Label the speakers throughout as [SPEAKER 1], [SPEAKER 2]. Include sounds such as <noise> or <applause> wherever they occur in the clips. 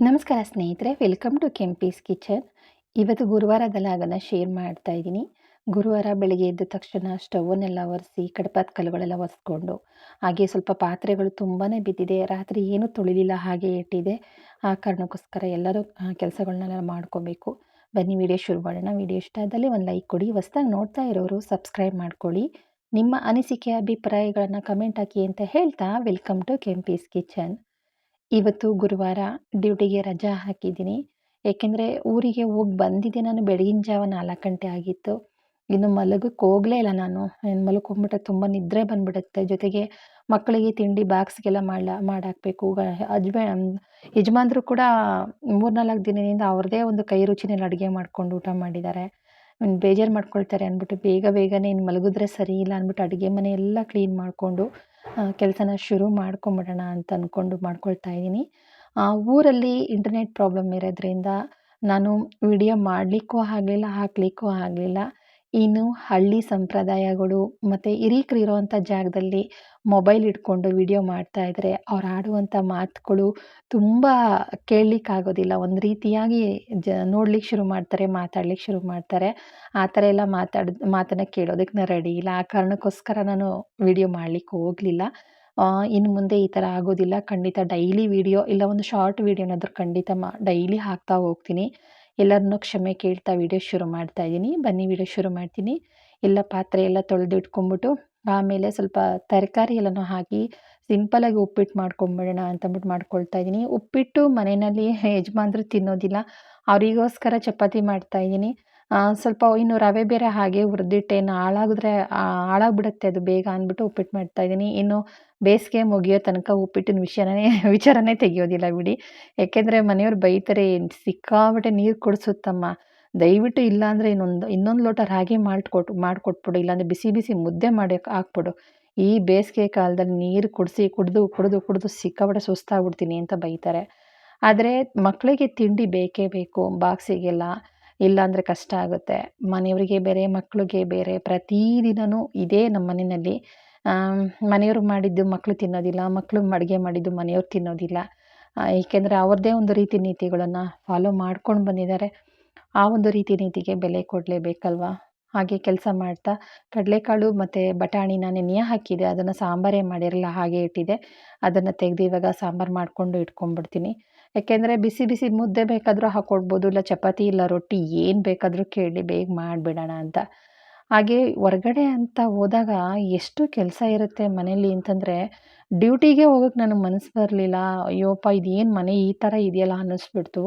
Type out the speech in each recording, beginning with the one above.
[SPEAKER 1] ನಮಸ್ಕಾರ ಸ್ನೇಹಿತರೆ welcome to Kempee's kitchen ಇವತ್ತು ಗುರುವಾರದಲ್ಲಿ ಅದನ್ನು ಶೇರ್ ಮಾಡ್ತಾ ಇದ್ದೀನಿ. ಗುರುವಾರ ಬೆಳಿಗ್ಗೆ ಎದ್ದ ತಕ್ಷಣ ಸ್ಟವನ್ನೆಲ್ಲ ಒರೆಸಿ ಕಡಪಾದ ಕಲ್ಲುಗಳೆಲ್ಲ ಒರೆಸ್ಕೊಂಡು, ಹಾಗೆ ಸ್ವಲ್ಪ ಪಾತ್ರೆಗಳು ತುಂಬಾ ಬಿದ್ದಿದೆ. ರಾತ್ರಿ ಏನೂ ತೊಳಿಲಿಲ್ಲ, ಹಾಗೆ ಇಟ್ಟಿದೆ ಆ ಕಾರಣಕ್ಕೋಸ್ಕರ ಎಲ್ಲರೂ ಕೆಲಸಗಳನ್ನೆಲ್ಲ ಮಾಡ್ಕೋಬೇಕು. ಬನ್ನಿ ವಿಡಿಯೋ ಶುರು ಮಾಡೋಣ. ವಿಡಿಯೋ ಇಷ್ಟ ಆದಲ್ಲಿ ಒಂದು ಲೈಕ್ ಕೊಡಿ. ಹೊಸ್ದಾಗಿ ನೋಡ್ತಾ ಇರೋರು ಸಬ್ಸ್ಕ್ರೈಬ್ ಮಾಡ್ಕೊಳ್ಳಿ. ನಿಮ್ಮ ಅನಿಸಿಕೆ, ಅಭಿಪ್ರಾಯಗಳನ್ನು ಕಮೆಂಟ್ ಹಾಕಿ ಅಂತ ಹೇಳ್ತಾ ವೆಲ್ಕಮ್ ಟು ಕೆಂಪೀಸ್ ಕಿಚನ್ ಇವತ್ತು ಗುರುವಾರ ಡ್ಯೂಟಿಗೆ ರಜಾ ಹಾಕಿದ್ದೀನಿ. ಏಕೆಂದರೆ ಊರಿಗೆ ಹೋಗಿ ಬಂದಿದ್ದೆ ನಾನು ಬೆಳಗಿನ ಜಾವ ನಾಲ್ಕು ಗಂಟೆ ಆಗಿತ್ತು. ಇನ್ನು ಮಲಗಕ್ಕೆ ಹೋಗಲೇ ಇಲ್ಲ ನಾನು. ಮಲ್ಕೊಂಬಿಟ್ರೆ ತುಂಬ ನಿದ್ರೆ ಬಂದ್ಬಿಡುತ್ತೆ. ಜೊತೆಗೆ ಮಕ್ಕಳಿಗೆ ತಿಂಡಿ ಬಾಕ್ಸ್ಗೆಲ್ಲ ಮಾಡ, ಮಾಡಾಕಬೇಕು. ಅಜ್ಮೆ ಯಜಮಾನ್ರು ಕೂಡ ಮೂರ್ನಾಲ್ಕು ದಿನದಿಂದ ಅವ್ರದ್ದೇ ಒಂದು ಕೈ ರುಚಿನಲ್ಲಿ ಅಡುಗೆ ಮಾಡ್ಕೊಂಡು ಊಟ ಮಾಡಿದ್ದಾರೆ. ಬೇಜಾರು ಮಾಡ್ಕೊಳ್ತಾರೆ ಅಂದ್ಬಿಟ್ಟು ಬೇಗ ಬೇಗನೆ ಇನ್ನು ಮಲಗಿದ್ರೆ ಸರಿ ಇಲ್ಲ ಅಂದ್ಬಿಟ್ಟು ಅಡುಗೆ ಮನೆ ಎಲ್ಲ ಕ್ಲೀನ್ ಮಾಡಿಕೊಂಡು ಕೆಲಸನ ಶುರು ಮಾಡ್ಕೊಂಬಿಡೋಣ ಅಂತ ಅಂದ್ಕೊಂಡು ಮಾಡ್ಕೊಳ್ತಾ ಇದ್ದೀನಿ. ಊರಲ್ಲಿ ಇಂಟರ್ನೆಟ್ ಪ್ರಾಬ್ಲಮ್ ಇರೋದ್ರಿಂದ ನಾನು ವಿಡಿಯೋ ಮಾಡಲಿಕ್ಕೂ ಆಗಲಿಲ್ಲ, ಹಾಕ್ಲಿಕ್ಕೂ ಆಗಲಿಲ್ಲ. ಇನ್ನು ಹಳ್ಳಿ ಸಂಪ್ರದಾಯಗಳು ಮತ್ತು ಹಿರೀಕರು ಇರೋವಂಥ ಜಾಗದಲ್ಲಿ ಮೊಬೈಲ್ ಇಟ್ಕೊಂಡು ವಿಡಿಯೋ ಮಾಡ್ತಾ ಇದ್ದರೆ ಅವ್ರು ಆಡುವಂಥ ಮಾತುಗಳು ತುಂಬ ಕೇಳಲಿಕ್ಕಾಗೋದಿಲ್ಲ. ಒಂದು ರೀತಿಯಾಗಿ ಜ ನೋಡ್ಲಿಕ್ಕೆ ಶುರು ಮಾಡ್ತಾರೆ ಮಾತಾಡ್ಲಿಕ್ಕೆ ಶುರು ಮಾಡ್ತಾರೆ. ಆ ಥರ ಎಲ್ಲ ಮಾತಾಡ್, ಮಾತನ್ನು ಕೇಳೋದಕ್ಕೆ ನಾನು ರೆಡಿ ಇಲ್ಲ. ಆ ಕಾರಣಕ್ಕೋಸ್ಕರ ನಾನು ವಿಡಿಯೋ ಮಾಡಲಿಕ್ಕೆ ಹೋಗಲಿಲ್ಲ. ಇನ್ನು ಮುಂದೆ ಈ ಥರ ಆಗೋದಿಲ್ಲ. ಖಂಡಿತ ಡೈಲಿ ವಿಡಿಯೋ ಇಲ್ಲ, ಒಂದು ಶಾರ್ಟ್ ವಿಡಿಯೋನಾದರೂ ಖಂಡಿತ ಮಾ, ಡೈಲಿ ಹಾಕ್ತಾ ಹೋಗ್ತೀನಿ. ಎಲ್ಲರನ್ನೂ ಕ್ಷಮೆ ಕೇಳ್ತಾ ವಿಡಿಯೋ ಶುರು ಮಾಡ್ತಾ ಇದ್ದೀನಿ. ಬನ್ನಿ ವಿಡಿಯೋ ಶುರು ಮಾಡ್ತೀನಿ. ಎಲ್ಲ ಪಾತ್ರೆ ಎಲ್ಲ ತೊಳೆದು ಇಟ್ಕೊಂಬಿಟ್ಟು ಆಮೇಲೆ ಸ್ವಲ್ಪ ತರಕಾರಿ ಎಲ್ಲನೂ ಹಾಕಿ ಸಿಂಪಲಾಗಿ ಉಪ್ಪಿಟ್ಟು ಮಾಡ್ಕೊಂಬಿಡೋಣ ಅಂತಂದ್ಬಿಟ್ಟು ಮಾಡ್ಕೊಳ್ತಾ ಇದ್ದೀನಿ. ಉಪ್ಪಿಟ್ಟು ಮನೆಯಲ್ಲಿ ಯಜಮಾನ್ರು ತಿನ್ನೋದಿಲ್ಲ. ಅವರಿಗೋಸ್ಕರ ಚಪಾತಿ ಮಾಡ್ತಾ ಇದ್ದೀನಿ. ಸ್ವಲ್ಪ ಇನ್ನು ರವೆ ಬೇರೆ ಹಾಗೆ ಹುರಿದಿಟ್ಟೇನು ಹಾಳಾಗಿದ್ರೆ ಹಾಳಾಗ್ಬಿಡುತ್ತೆ ಅದು ಬೇಗ ಅಂದ್ಬಿಟ್ಟು ಉಪ್ಪಿಟ್ಟು ಮಾಡ್ತಾ ಇದ್ದೀನಿ. ಇನ್ನು ಬೇಸಿಗೆ ಮುಗಿಯೋ ತನಕ ಉಪ್ಪಿಟ್ಟಿನ ವಿಷಯನೇ <laughs> ವಿಚಾರನೇ ತೆಗಿಯೋದಿಲ್ಲ ಬಿಡಿ. ಯಾಕೆಂದರೆ ಮನೆಯವ್ರು ಬೈತಾರೆ ಸಿಕ್ಕಾಬಿಟ್ಟೆ ನೀರು ಕುಡಿಸುತ್ತಮ್ಮ. ದಯವಿಟ್ಟು ಇಲ್ಲಾಂದರೆ ಇನ್ನೊಂದು ಇನ್ನೊಂದು ಲೋಟ ರಾಗಿ ಮಾಲ್ಟ್ ಕೊಟ್ಟು ಮಾಡಿಕೊಟ್ಬಿಡು. ಇಲ್ಲಾಂದರೆ ಬಿಸಿ ಬಿಸಿ ಮುದ್ದೆ ಮಾಡಿ ಹಾಕ್ಬಿಡು. ಈ ಬೇಸಿಗೆ ಕಾಲದಲ್ಲಿ ನೀರು ಕುಡಿಸಿ, ಕುಡಿದು ಕುಡಿದು ಕುಡಿದು ಸಿಕ್ಕಾಬಿಟ್ಟೆ ಸುಸ್ತಾಗ್ಬಿಡ್ತೀನಿ ಅಂತ ಬೈತಾರೆ. ಆದರೆ ಮಕ್ಕಳಿಗೆ ತಿಂಡಿ ಬೇಕೇ ಬೇಕು, ಬಾಕ್ಸಿಗೆಲ್ಲ. ಇಲ್ಲಾಂದರೆ ಕಷ್ಟ ಆಗುತ್ತೆ. ಮನೆಯವರಿಗೆ ಬೇರೆ ಮಕ್ಕಳಿಗೆ ಬೇರೆ. ಪ್ರತಿದಿನವೂ ಇದೇ ನಮ್ಮ ಮನೆಯಲ್ಲಿ ಮನೆಯವ್ರು ಮಾಡಿದ್ದು ಮಕ್ಕಳು ತಿನ್ನೋದಿಲ್ಲ ಮಕ್ಕಳು ಅಡುಗೆ ಮಾಡಿದ್ದು ಮನೆಯವ್ರು ತಿನ್ನೋದಿಲ್ಲ. ಏಕೆಂದರೆ ಅವ್ರದ್ದೇ ಒಂದು ರೀತಿ ನೀತಿಗಳನ್ನು ಫಾಲೋ ಮಾಡ್ಕೊಂಡು ಬಂದಿದ್ದಾರೆ ಆ ಒಂದು ರೀತಿ ನೀತಿಗೆ ಬೆಲೆ ಕೊಡಲೇಬೇಕಲ್ವ? ಹಾಗೆ ಕೆಲಸ ಮಾಡ್ತಾ ಕಡಲೆಕಾಳು ಮತ್ತು ಬಟಾಣಿನ ನೆನೆಯ ಹಾಕಿದೆ. ಅದನ್ನು ಸಾಂಬಾರೇ ಮಾಡಿರಲ್ಲ, ಹಾಗೆ ಇಟ್ಟಿದೆ. ಅದನ್ನು ತೆಗೆದು ಇವಾಗ ಸಾಂಬಾರು ಮಾಡಿಕೊಂಡು ಇಟ್ಕೊಂಡ್ಬಿಡ್ತೀನಿ. ಯಾಕೆಂದರೆ ಬಿಸಿ ಬಿಸಿ ಮುದ್ದೆ ಬೇಕಾದರೂ ಹಾಕ್ಕೊಡ್ಬೋದು ಇಲ್ಲ ಚಪಾತಿ ಇಲ್ಲ ರೊಟ್ಟಿ ಏನು ಬೇಕಾದರೂ ಕೇಳಿ ಬೇಗ ಮಾಡಿಬಿಡೋಣ ಅಂತ. ಹಾಗೆ ಹೊರ್ಗಡೆ ಅಂತ ಹೋದಾಗ ಎಷ್ಟು ಕೆಲಸ ಇರುತ್ತೆ ಮನೇಲಿ ಅಂತಂದರೆ ಡ್ಯೂಟಿಗೆ ಹೋಗೋಕ್ಕೆ ನನಗೆ ಮನಸ್ಸು ಬರಲಿಲ್ಲ, ಅಯ್ಯೋಪ್ಪ ಇದೇನು ಮನೆ ಈ ಥರ ಇದೆಯಲ್ಲ ಅನ್ನಿಸ್ಬಿಡ್ತು.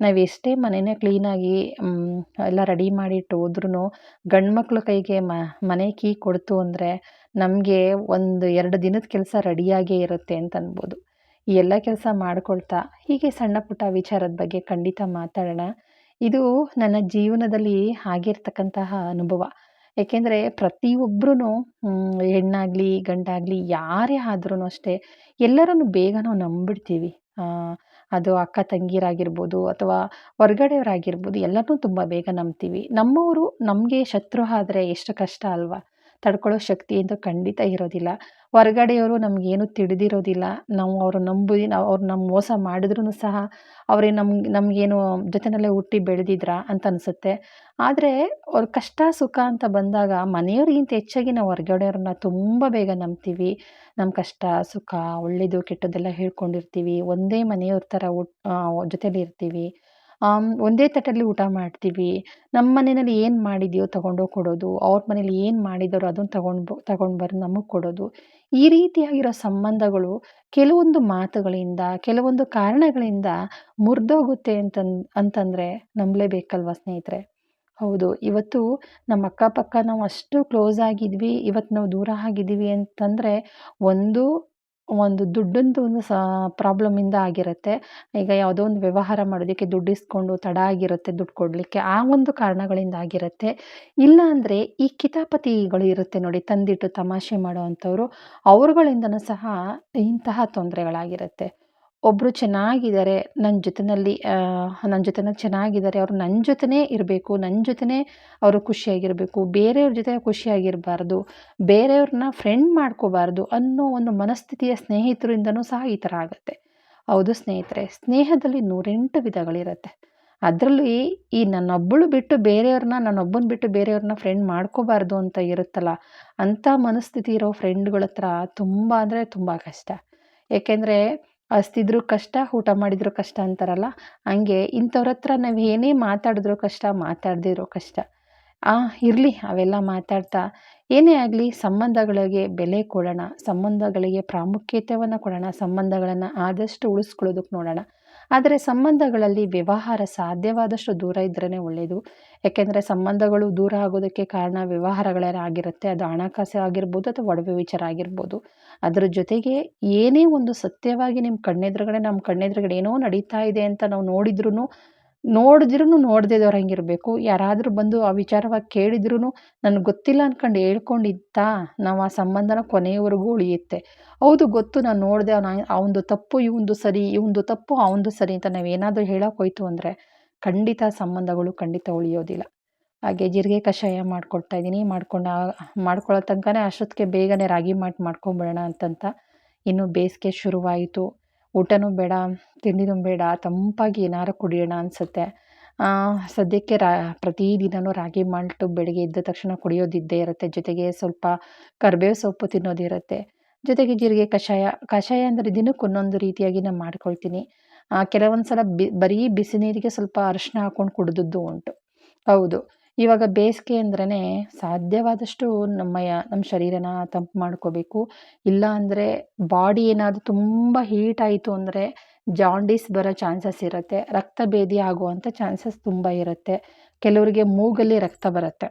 [SPEAKER 1] ನಾವು ಎಷ್ಟೇ ಮನೆಯೇ ಕ್ಲೀನಾಗಿ ಎಲ್ಲ ರೆಡಿ ಮಾಡಿಟ್ಟು ಹೋದ್ರೂ ಗಂಡು ಮಕ್ಕಳು ಕೈಗೆ ಮನೆ ಕೀ ಕೊಡ್ತು ಅಂದರೆ ನಮಗೆ ಒಂದು ಎರಡು ದಿನದ ಕೆಲಸ ರೆಡಿಯಾಗೇ ಇರುತ್ತೆ ಅಂತ ಅನ್ಬೋದು. ಈ ಎಲ್ಲ ಕೆಲಸ ಮಾಡ್ಕೊಳ್ತಾ ಹೀಗೆ ಸಣ್ಣ ಪುಟ್ಟ ವಿಚಾರದ ಬಗ್ಗೆ ಖಂಡಿತ ಮಾತಾಡೋಣ. ಇದು ನನ್ನ ಜೀವನದಲ್ಲಿ ಆಗಿರ್ತಕ್ಕಂತಹ ಅನುಭವ. ಏಕೆಂದರೆ ಪ್ರತಿಯೊಬ್ಬರೂ ಹೆಣ್ಣಾಗಲಿ, ಗಂಡಾಗಲಿ, ಯಾರೇ ಆದ್ರೂ ಅಷ್ಟೇ, ಎಲ್ಲರನ್ನು ಬೇಗ ನಾವು ನಂಬಿಡ್ತೀವಿ. ಅದು ಅಕ್ಕ ತಂಗಿರಾಗಿರ್ಬೋದು ಅಥವಾ ಹೊರ್ಗಡೆಯವರಾಗಿರ್ಬೋದು ಎಲ್ಲರನ್ನೂ ತುಂಬ ಬೇಗ ನಂಬ್ತೀವಿ. ನಮ್ಮವರು ನಮಗೆ ಶತ್ರು ಆದರೆ ಎಷ್ಟು ಕಷ್ಟ ಅಲ್ವಾ? ತಡ್ಕೊಳ್ಳೋ ಶಕ್ತಿ ಅಂತ ಖಂಡಿತ ಇರೋದಿಲ್ಲ. ಹೊರಗಡೆಯವರು ನಮಗೇನು ತಿಳಿದಿರೋದಿಲ್ಲ. ನಾವು ಅವ್ರು ನಂಬಿ ನಾವು ಅವ್ರು ನಮ್ಮ ಮೋಸ ಮಾಡಿದ್ರೂ ಸಹ ಅವರೇ ನಮ್ಗೆ ನಮಗೇನು ಜೊತೆಯಲ್ಲೇ ಹುಟ್ಟಿ ಬೆಳೆದಿದ್ರಾ ಅಂತ ಅನಿಸುತ್ತೆ. ಆದರೆ ಅವ್ರ ಕಷ್ಟ, ಸುಖ ಅಂತ ಬಂದಾಗ ಮನೆಯವ್ರಿಗಿಂತ ಹೆಚ್ಚಾಗಿ ನಾವು ಹೊರಗಡೆಯವ್ರನ್ನ ತುಂಬ ಬೇಗ ನಂಬ್ತೀವಿ. ನಮ್ಮ ಕಷ್ಟ, ಸುಖ ಒಳ್ಳೆಯದು ಕೆಟ್ಟದ್ದೆಲ್ಲ ಹೇಳ್ಕೊಂಡಿರ್ತೀವಿ. ಒಂದೇ ಮನೆಯವ್ರ ಥರ ಹುಟ್ ಜೊತೇಲಿ ಇರ್ತೀವಿ. ಒಂದೇ ತಟ್ಟಲ್ಲಿ ಊಟ ಮಾಡ್ತೀವಿ. ನಮ್ಮ ಮನೆಯಲ್ಲಿ ಏನು ಮಾಡಿದೆಯೋ ತಗೊಂಡೋಗಿ ಕೊಡೋದು, ಅವ್ರ ಮನೇಲಿ ಏನು ಮಾಡಿದಾರೋ ಅದನ್ನು ತಗೊಂಡು ತಗೊಂಡು ಬಂದು ನಮಗೆ ಕೊಡೋದು. ಈ ರೀತಿಯಾಗಿರೋ ಸಂಬಂಧಗಳು ಕೆಲವೊಂದು ಮಾತುಗಳಿಂದ, ಕೆಲವೊಂದು ಕಾರಣಗಳಿಂದ ಮುರಿದೋಗುತ್ತೆ ಅಂತಂದು ಅಂತಂದರೆ ನಂಬಲೇಬೇಕಲ್ವ ಸ್ನೇಹಿತರೆ? ಹೌದು, ಇವತ್ತು ನಮ್ಮ ಅಕ್ಕಪಕ್ಕ ನಾವು ಅಷ್ಟು ಕ್ಲೋಸ್ ಆಗಿದ್ವಿ ಇವತ್ತು ನಾವು ದೂರ ಆಗಿದ್ದೀವಿ ಅಂತಂದರೆ ಒಂದು ಒಂದು ದುಡ್ಡಂದು ಒಂದು ಸ ಪ್ರಾಬ್ಲಮಿಂದ ಆಗಿರುತ್ತೆ. ಈಗ ಯಾವುದೋ ಒಂದು ವ್ಯವಹಾರ ಮಾಡೋದಕ್ಕೆ ದುಡ್ಡು ಇಸ್ಕೊಂಡು ತಡ ಆಗಿರುತ್ತೆ ದುಡ್ಡು ಕೊಡಲಿಕ್ಕೆ, ಆ ಒಂದು ಕಾರಣಗಳಿಂದ ಆಗಿರುತ್ತೆ. ಇಲ್ಲ ಅಂದರೆ ಈ ಕಿತಾಪತಿಗಳು ಇರುತ್ತೆ ನೋಡಿ, ತಂದಿಟ್ಟು ತಮಾಷೆ ಮಾಡೋ ಅಂಥವ್ರು, ಅವ್ರುಗಳಿಂದನೂ ಸಹ ಇಂತಹ ತೊಂದರೆಗಳಾಗಿರುತ್ತೆ. ಒಬ್ಬರು ಚೆನ್ನಾಗಿದ್ದಾರೆ ನನ್ನ ಜೊತೆಯಲ್ಲಿ ನನ್ನ ಜೊತೆನೇ ಚೆನ್ನಾಗಿದ್ದಾರೆ, ಅವರು ನನ್ನ ಜೊತೆನೇ ಇರಬೇಕು ನನ್ನ ಜೊತೆನೇ ಅವರು ಖುಷಿಯಾಗಿರಬೇಕು, ಬೇರೆಯವ್ರ ಜೊತೆ ಖುಷಿಯಾಗಿರಬಾರ್ದು ಬೇರೆಯವ್ರನ್ನ ಫ್ರೆಂಡ್ ಮಾಡ್ಕೋಬಾರ್ದು ಅನ್ನೋ ಒಂದು ಮನಸ್ಥಿತಿಯ ಸ್ನೇಹಿತರಿಂದನೂ ಸಹ ಈ ಥರ ಆಗುತ್ತೆ. ಹೌದು ಸ್ನೇಹಿತರೆ, ಸ್ನೇಹದಲ್ಲಿ ನೂರೆಂಟು ವಿಧಗಳಿರುತ್ತೆ. ಅದರಲ್ಲಿ ಈ ನನ್ನೊಬ್ಬಳು ಬಿಟ್ಟು ಬೇರೆಯವ್ರನ್ನ ನನ್ನೊಬ್ಬನ ಬಿಟ್ಟು ಬೇರೆಯವ್ರನ್ನ ಫ್ರೆಂಡ್ ಮಾಡ್ಕೋಬಾರ್ದು ಅಂತ ಇರುತ್ತಲ್ಲ, ಅಂಥ ಮನಸ್ಥಿತಿ ಇರೋ ಫ್ರೆಂಡ್ಗಳ ಹತ್ರ ತುಂಬ ಅಂದರೆ ತುಂಬ ಕಷ್ಟ. ಏಕೆಂದರೆ ಹಸ್ತಿದ್ರು ಕಷ್ಟ, ಊಟ ಮಾಡಿದ್ರು ಕಷ್ಟ ಅಂತಾರಲ್ಲ, ಹಂಗೆ ಇಂಥವ್ರ ಹತ್ರ ನಾವು ಏನೇ ಮಾತಾಡಿದ್ರು ಕಷ್ಟ, ಮಾತಾಡದೇ ಇರೋ ಕಷ್ಟ. ಇರಲಿ, ಅವೆಲ್ಲ ಮಾತಾಡ್ತಾ, ಏನೇ ಆಗಲಿ ಸಂಬಂಧಗಳಿಗೆ ಬೆಲೆ ಕೊಡೋಣ, ಸಂಬಂಧಗಳಿಗೆ ಪ್ರಾಮುಖ್ಯತೆಯನ್ನು ಕೊಡೋಣ, ಸಂಬಂಧಗಳನ್ನು ಆದಷ್ಟು ಉಳಿಸ್ಕೊಳ್ಳೋದಕ್ಕೆ ನೋಡೋಣ. ಆದರೆ ಸಂಬಂಧಗಳಲ್ಲಿ ವ್ಯವಹಾರ ಸಾಧ್ಯವಾದಷ್ಟು ದೂರ ಇದ್ರೇ ಒಳ್ಳೆಯದು ಯಾಕೆಂದರೆ ಸಂಬಂಧಗಳು ದೂರ ಆಗೋದಕ್ಕೆ ಕಾರಣ ವ್ಯವಹಾರಗಳೇ ಆಗಿರುತ್ತೆ ಅದು ಹಣಕಾಸು ಆಗಿರ್ಬೋದು ಅಥವಾ ಒಡವೆ ವಿಚಾರ ಆಗಿರ್ಬೋದು. ಅದರ ಜೊತೆಗೆ ಏನೇ ಒಂದು ಸತ್ಯವಾಗಿ ನಿಮ್ಮ ಕಣ್ಣೆದುರುಗಡೆ ನಮ್ಮ ಕಣ್ಣೆದುರುಗಡೆ ಏನೋ ನಡೀತಾ ಇದೆ ಅಂತ ನಾವು ನೋಡಿದ್ರೂ ನೋಡಿದ್ರೂ ನೋಡದೇ ಇರೋಂಗಿರಬೇಕು ಯಾರಾದರೂ ಬಂದು ಆ ವಿಚಾರವಾಗಿ ಕೇಳಿದ್ರೂ ನನಗೆ ಗೊತ್ತಿಲ್ಲ ಅಂದ್ಕೊಂಡು ಹೇಳ್ಕೊಂಡಿದ್ದ, ನಾವು ಆ ಸಂಬಂಧನ ಕೊನೆಯವರೆಗೂ ಉಳಿಯುತ್ತೆ. ಹೌದು, ಗೊತ್ತು ನಾನು ನೋಡಿದೆ ಅವನ ಅವನದು ತಪ್ಪು, ಇವಂದು ಸರಿ, ಇವಂದು ತಪ್ಪು ಅವನದು ಸರಿ ಅಂತ ನಾವೇನಾದರೂ ಹೇಳೋಕೆ ಹೋಯ್ತು ಅಂದರೆ ಖಂಡಿತ ಸಂಬಂಧಗಳು ಖಂಡಿತ ಉಳಿಯೋದಿಲ್ಲ. ಹಾಗೆ ಜೀರಿಗೆ ಕಷಾಯ ಮಾಡ್ಕೊಳ್ತಾ ಇದ್ದೀನಿ. ಮಾಡ್ಕೊಂಡು ಮಾಡ್ಕೊಳ್ಳೋ ತನಕನೇ ಅಷ್ಟೊತ್ತಿಗೆ ಬೇಗನೆ ರಾಗಿ ಮಾಟ್ ಮಾಡ್ಕೊಂಬಿಡೋಣ ಅಂತಂತ ಇನ್ನು ಬೇಸಿಗೆ ಶುರುವಾಯಿತು. ಊಟನೂ ಬೇಡ, ತಿಂಡಿನೂ ಬೇಡ, ತಂಪಾಗಿ ಏನಾರು ಕುಡಿಯೋಣ ಅನಿಸುತ್ತೆ. ಸದ್ಯಕ್ಕೆ ರಾ ಪ್ರತಿದಿನವೂ ರಾಗಿ ಮಾಲ್ಟು ಬೆಳಗ್ಗೆ ಎದ್ದ ತಕ್ಷಣ ಕುಡಿಯೋದಿದ್ದೇ ಇರುತ್ತೆ. ಜೊತೆಗೆ ಸ್ವಲ್ಪ ಕರಿಬೇವು ಸೊಪ್ಪು ತಿನ್ನೋದಿರುತ್ತೆ ಜೊತೆಗೆ ಜೀರಿಗೆ ಕಷಾಯ ಕಷಾಯ ಅಂದರೆ ದಿನಕ್ಕೆ ಒಂದೊಂದು ರೀತಿಯಾಗಿ ನಾನು ಮಾಡ್ಕೊಳ್ತೀನಿ. ಕೆಲವೊಂದು ಸಲ ಬಿ, ಬರೀ ಬಿಸಿ ನೀರಿಗೆ ಸ್ವಲ್ಪ ಅರಿಶಿನ ಹಾಕ್ಕೊಂಡು ಕುಡಿದದ್ದು ಉಂಟು. ಹೌದು. ಇವಾಗ ಬೇಸಿಗೆ ಅಂದ್ರೇ ಸಾಧ್ಯವಾದಷ್ಟು ನಮ್ಮ ನಮ್ಮ ಶರೀರನ ತಂಪು ಮಾಡ್ಕೋಬೇಕು. ಇಲ್ಲ ಅಂದರೆ ಬಾಡಿ ಏನಾದರೂ ತುಂಬ ಹೀಟ್ ಆಯಿತು ಅಂದರೆ ಜಾಂಡೀಸ್ ಬರೋ ಚಾನ್ಸಸ್ ಇರುತ್ತೆ. ರಕ್ತ ಭೇದಿ ಆಗುವಂಥ ಚಾನ್ಸಸ್ ತುಂಬ ಇರುತ್ತೆ. ಕೆಲವರಿಗೆ ಮೂಗಲ್ಲಿ ರಕ್ತ ಬರುತ್ತೆ.